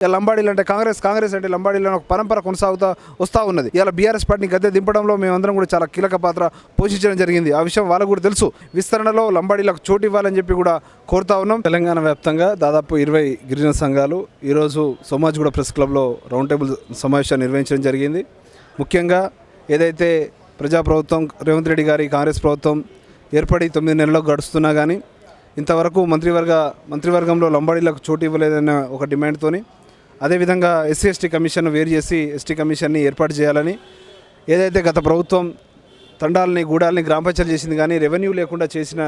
ఇలా లంబాడీలు అంటే కాంగ్రెస్ కాంగ్రెస్ అంటే లంబాడీలు ఒక పరంపర కొనసాగుతూ వస్తూ ఉన్నది. ఇలా బీఆర్ఎస్ పార్టీని గద్దె దింపడంలో మేమందరం కూడా చాలా కీలక పాత్ర పోషించడం జరిగింది. ఆ విషయం వాళ్ళకు కూడా తెలుసు. విస్తరణలో లంబాడీలకు చోటు ఇవ్వాలని చెప్పి కూడా కోరుతా ఉన్నాం. తెలంగాణ వ్యాప్తంగా దాదాపు ఇరవై గిరిజన సంఘాలు ఈరోజు సోమాజిగూడ ప్రెస్ క్లబ్లో రౌండ్ టేబుల్ సమావేశాన్ని నిర్వహించడం జరిగింది. ముఖ్యంగా ఏదైతే ప్రజాప్రభుత్వం రేవంత్ రెడ్డి గారి కాంగ్రెస్ ప్రభుత్వం ఏర్పడి తొమ్మిది నెలల్లో గడుస్తున్నా కానీ ఇంతవరకు మంత్రివర్గ మంత్రివర్గంలో లంబాడీలకు చోటు ఇవ్వలేదన్న ఒక డిమాండ్తోని అదేవిధంగా ఎస్సీ ఎస్టీ కమిషన్ వేరు చేసి ఎస్టీ కమిషన్ని ఏర్పాటు చేయాలని ఏదైతే గత ప్రభుత్వం తండాలని గూడాలని గ్రామ పంచాయతీ చేసింది కానీ రెవెన్యూ లేకుండా చేసిన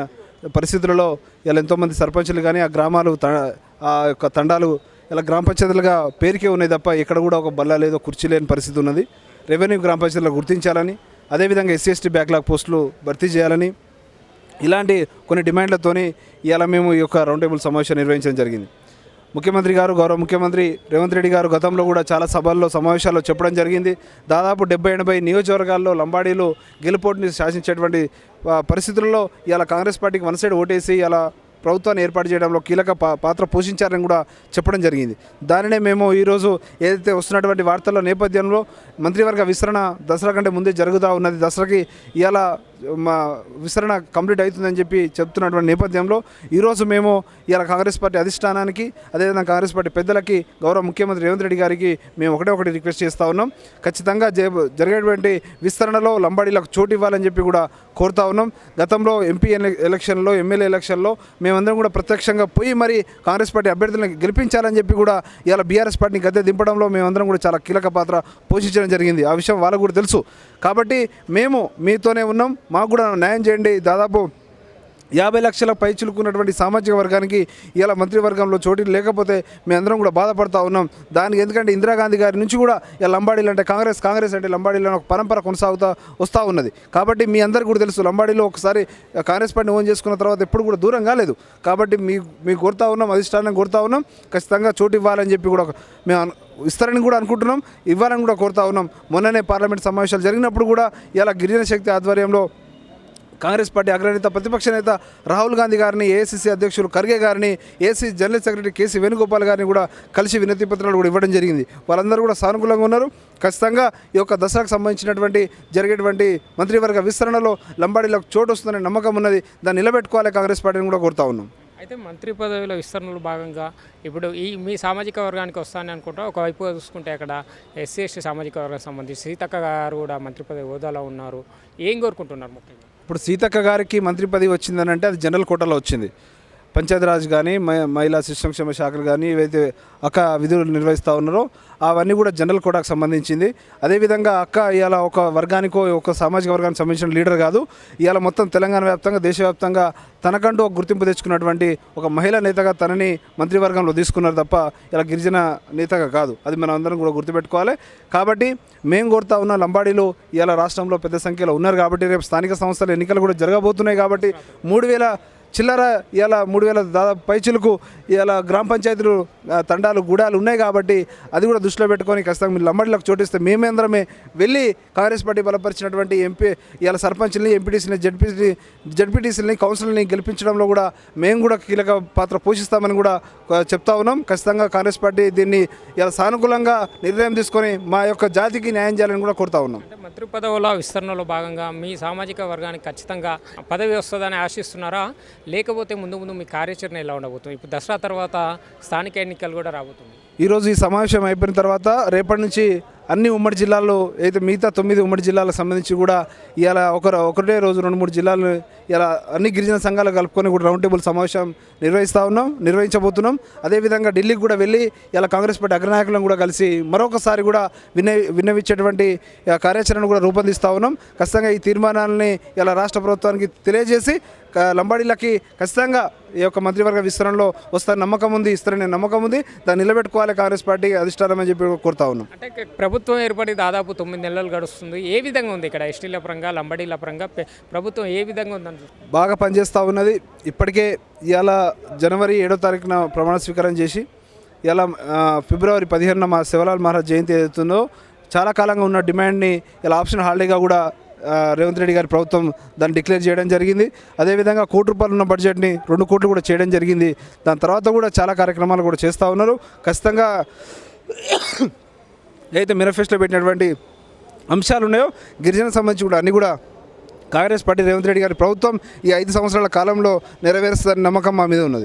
పరిస్థితులలో ఇలా ఎంతోమంది సర్పంచులు కానీ ఆ గ్రామాలు త- ఆ యొక్క తండాలు ఇలా గ్రామ పంచాయతీలుగా పేరుకే ఉన్నాయి తప్ప ఇక్కడ కూడా ఒక బల్ల లేదో కుర్చీ లేని పరిస్థితి ఉన్నది. రెవెన్యూ గ్రామ పంచాయతీలో గుర్తించాలని అదేవిధంగా ఎస్సీ ఎస్టీ బ్యాక్లాగ్ పోస్టులు భర్తీ చేయాలని ఇలాంటి కొన్ని డిమాండ్లతోని ఇవాళ మేము ఈ యొక్క రౌండ్ టేబుల్ సమావేశం నిర్వహించడం జరిగింది. ముఖ్యమంత్రి గారు గౌరవ ముఖ్యమంత్రి రేవంత్ రెడ్డి గారు గతంలో కూడా చాలా సభల్లో సమావేశాల్లో చెప్పడం జరిగింది. దాదాపు డెబ్బై ఎనభై నియోజకవర్గాల్లో లంబాడీలు గెలుపోటుని శాసించేటువంటి పరిస్థితుల్లో ఇలా కాంగ్రెస్ పార్టీకి వన్ సైడ్ ఓటేసి ఇలా ప్రభుత్వాన్ని ఏర్పాటు చేయడంలో కీలక పాత్ర పోషించారని కూడా చెప్పడం జరిగింది. దానినే మేము ఈరోజు ఏదైతే వస్తున్నటువంటి వార్తల నేపథ్యంలో మంత్రివర్గ విస్తరణ దసరా కంటే ముందే జరుగుతూ ఉన్నది. దసరాకి ఇవాళ మా విస్తరణ కంప్లీట్ అవుతుందని చెప్పి చెప్తున్నటువంటి నేపథ్యంలో ఈరోజు మేము ఇవాళ కాంగ్రెస్ పార్టీ అధిష్టానానికి అదేవిధంగా కాంగ్రెస్ పార్టీ పెద్దలకి గౌరవ ముఖ్యమంత్రి రేవంత్ రెడ్డి గారికి మేము ఒకటే ఒకటి రిక్వెస్ట్ చేస్తూ ఉన్నాం. ఖచ్చితంగా జరిగేటువంటి విస్తరణలో లంబాడీలకు చోటు ఇవ్వాలని చెప్పి కూడా కోరుతా ఉన్నాం. గతంలో ఎంపీ ఎలక్షన్లో ఎమ్మెల్యే ఎలక్షన్లో మేము మేమందరం కూడా ప్రత్యక్షంగా పోయి మరి కాంగ్రెస్ పార్టీ అభ్యర్థులను గెలిపించాలని చెప్పి కూడా ఇలా బీఆర్ఎస్ పార్టీని గద్దె దింపడంలో మేమందరం కూడా చాలా కీలక పాత్ర పోషించడం జరిగింది. ఆ విషయం వాళ్ళకు కూడా తెలుసు. కాబట్టి మేము మీతోనే ఉన్నాం. మాకు కూడా న్యాయం చేయండి. దాదాపు యాభై లక్షల పై చిలుకున్నటువంటి సామాజిక వర్గానికి ఇలా మంత్రివర్గంలో చోటు లేకపోతే మేమందరం కూడా బాధపడతా ఉన్నాం. దానికి ఎందుకంటే ఇందిరాగాంధీ గారి నుంచి కూడా ఇలా లంబాడీలు అంటే కాంగ్రెస్ కాంగ్రెస్ అంటే లంబాడీలు ఒక పరంపర కొనసాగుతూ వస్తూ ఉన్నది. కాబట్టి మీ అందరికీ కూడా తెలుసు లంబాడీలో ఒకసారి కాంగ్రెస్ పార్టీని ఓన్ చేసుకున్న తర్వాత ఎప్పుడు కూడా దూరం కాలేదు. కాబట్టి మీ మీ కోరుతా ఉన్నాం అధిష్టానం కోరుతా ఉన్నాం. ఖచ్చితంగా చోటు ఇవ్వాలని చెప్పి కూడా ఒక- మేము ఇస్తారని కూడా అనుకుంటున్నాం. ఇవ్వాలని కూడా కోరుతా ఉన్నాం. మొన్ననే పార్లమెంట్ సమావేశాలు జరిగినప్పుడు కూడా ఇలా గిరిజన శక్తి ఆధ్వర్యంలో కాంగ్రెస్ పార్టీ అగ్రనేత ప్రతిపక్ష నేత రాహుల్ గాంధీ గారిని ఏఐసిసి అధ్యక్షులు ఖర్గే గారిని AC general secretary KC Venugopal గారిని కూడా కలిసి వినతి పత్రాలు కూడా ఇవ్వడం జరిగింది. వాళ్ళందరూ కూడా సానుకూలంగా ఉన్నారు. ఖచ్చితంగా ఈ యొక్క దసరాకు సంబంధించినటువంటి జరిగేటువంటి మంత్రివర్గ విస్తరణలో లంబాడీలకు చోటు వస్తుందనే నమ్మకం ఉన్నది. దాన్ని నిలబెట్టుకోవాలి కాంగ్రెస్ పార్టీని కూడా కోరుతా ఉన్నాం. అయితే మంత్రి పదవిలో విస్తరణలో భాగంగా ఇప్పుడు ఈ మీ సామాజిక వర్గానికి వస్తానని అనుకుంటా ఒకవైపు చూసుకుంటే అక్కడ ఎస్సీ ఎస్టీ సామాజిక వర్గానికి సంబంధించి సీతక్క గారు కూడా మంత్రి పదవి హోదాలో ఉన్నారు. ఏం కోరుకుంటున్నారు ముఖ్యంగా? ఇప్పుడు సీతక్క గారికి మంత్రి పదవి వచ్చిందని అంటే అది జనరల్ కోటాలో వచ్చింది. పంచాయతీరాజ్ కానీ మహిళా శిశు సంక్షేమ శాఖలు కానీ ఏవైతే అక్క విధులు నిర్వహిస్తూ ఉన్నారో అవన్నీ కూడా జనరల్ కోటాకు సంబంధించింది. అదేవిధంగా అక్క ఇవాళ ఒక వర్గానికో ఒక సామాజిక వర్గానికి సంబంధించిన లీడర్ కాదు. ఇవాళ మొత్తం తెలంగాణ వ్యాప్తంగా దేశవ్యాప్తంగా తనకంటూ ఒక గుర్తింపు తెచ్చుకున్నటువంటి ఒక మహిళా నేతగా తనని మంత్రివర్గంలో తీసుకున్నారు తప్ప ఇలా గిరిజన నేతగా కాదు. అది మనం అందరం కూడా గుర్తుపెట్టుకోవాలి. కాబట్టి మేము కోరుతా ఉన్న లంబాడీలు ఇవాళ రాష్ట్రంలో పెద్ద సంఖ్యలో ఉన్నారు కాబట్టి రేపు స్థానిక సంస్థల ఎన్నికలు కూడా జరగబోతున్నాయి కాబట్టి మూడు వేల చిల్లర ఇలా మూడు వేల దాదాపు పైచులకు ఇలా గ్రామ పంచాయతీలు తండాలు గూడాలు ఉన్నాయి కాబట్టి అది కూడా దృష్టిలో పెట్టుకొని ఖచ్చితంగా మీరు లంబడిలకు చోటిస్తే మేమేంద్రమే వెళ్ళి కాంగ్రెస్ పార్టీ బలపరిచినటువంటి ఎంపీ ఇలా సర్పంచ్ని ఎంపీటీసీని జడ్పీసీ జడ్పీటీసీని కౌన్సిల్ని గెలిపించడంలో కూడా మేము కూడా కీలక పాత్ర పోషిస్తామని కూడా చెప్తా ఉన్నాం. ఖచ్చితంగా కాంగ్రెస్ పార్టీ దీన్ని ఇలా సానుకూలంగా నిర్ణయం తీసుకొని మా యొక్క జాతికి న్యాయం చేయాలని కూడా కోరుతా ఉన్నాం. మంత్రి పదవుల విస్తరణలో భాగంగా మీ సామాజిక వర్గానికి ఖచ్చితంగా పదవి వస్తుందని ఆశిస్తున్నారా? లేకపోతే ముందు ముందు మీ కార్యాచరణ ఎలా ఉండబోతుంది? ఇప్పుడు దసరా తర్వాత స్థానిక ఎన్నికలు కూడా రాబోతుంది ఈరోజు ఈ సమావేశం అయిపోయిన తర్వాత రేపటి నుంచి అన్ని ఉమ్మడి జిల్లాల్లో అయితే మిగతా తొమ్మిది ఉమ్మడి జిల్లాలకు సంబంధించి కూడా ఇలా ఒక ఒకటే రోజు రెండు మూడు జిల్లాలు ఇలా అన్ని గిరిజన సంఘాలు కలుపుకొని కూడా రౌండ్ టేబుల్ సమావేశం నిర్వహిస్తూ ఉన్నాం నిర్వహించబోతున్నాం. అదేవిధంగా ఢిల్లీకి కూడా వెళ్ళి ఇలా కాంగ్రెస్ పార్టీ అగ్రనాయకులను కూడా కలిసి మరొకసారి కూడా విన్న విన్నవించేటువంటి కార్యాచరణ కూడా రూపొందిస్తూ ఉన్నాం. ఖచ్చితంగా ఈ తీర్మానాలని ఇలా రాష్ట్ర ప్రభుత్వానికి తెలియజేసి లంబాడీలకి ఖచ్చితంగా ఈ యొక్క మంత్రివర్గ విస్తరణలో వస్తారని నమ్మకం ఉంది ఇస్తారనే నమ్మకం ఉంది. దాన్ని నిలబెట్టుకోవాలి కాంగ్రెస్ పార్టీ అధిష్టానం అని చెప్పి కోరుతా ఉన్నాం. అంటే ప్రభుత్వం ఏర్పడి దాదాపు తొమ్మిది నెలలు గడుస్తుంది. ఏ విధంగా ఉంది ఇక్కడ ఎస్టీల పరంగా లంబడీల పరంగా? ప్రభుత్వం ఏ విధంగా ఉందని? బాగా పనిచేస్తూ ఉన్నది. ఇప్పటికే ఇవాళ జనవరి ఏడో తారీఖున ప్రమాణ స్వీకారం చేసి ఇలా ఫిబ్రవరి పదిహేనున మా శివలాల్ మహారాజ్ జయంతి ఏదైతుందో చాలా కాలంగా ఉన్న డిమాండ్ని ఇలా ఆప్షన్ హాలిడేగా కూడా రేవంత్ రెడ్డి గారి ప్రభుత్వం దాన్ని డిక్లేర్ చేయడం జరిగింది. అదేవిధంగా కోటి రూపాయలు ఉన్న బడ్జెట్ని రెండు కోట్లు కూడా చేయడం జరిగింది. దాని తర్వాత కూడా చాలా కార్యక్రమాలు కూడా చేస్తూ ఉన్నారు. ఖచ్చితంగా ఏదైతే మేనిఫెస్టోలో పెట్టినటువంటి అంశాలు ఉన్నాయో గిరిజన సంబంధించి కూడా అన్నీ కూడా కాంగ్రెస్ పార్టీ రేవంత్ రెడ్డి గారి ప్రభుత్వం ఈ ఐదు సంవత్సరాల కాలంలో నెరవేరుస్తుందని నమ్మకం మా మీద ఉన్నది.